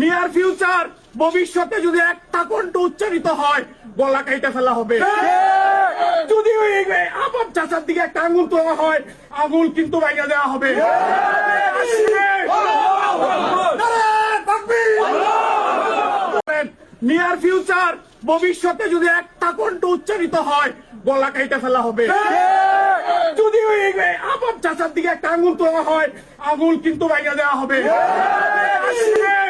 Near future ভবিষ্যতে যদি একটা কণ্ঠ উচ্চারিত হয় গলা কাইটা ফেলা হবে। যদি ওই চাচার দিকে একটা আঙুল তোলা হয় আঙুল কিন্তু বাইরে দেওয়া হবে। নিয়ার ফিউচার ভবিষ্যতে যদি একটা কণ্ঠ উচ্চারিত হয় গলা কাইটা ফেলা হবে। যদি ওই আবার চাচার দিকে একটা আঙুল তোলা হয় আঙুল কিন্তু বাইরে দেওয়া হবে। Yes,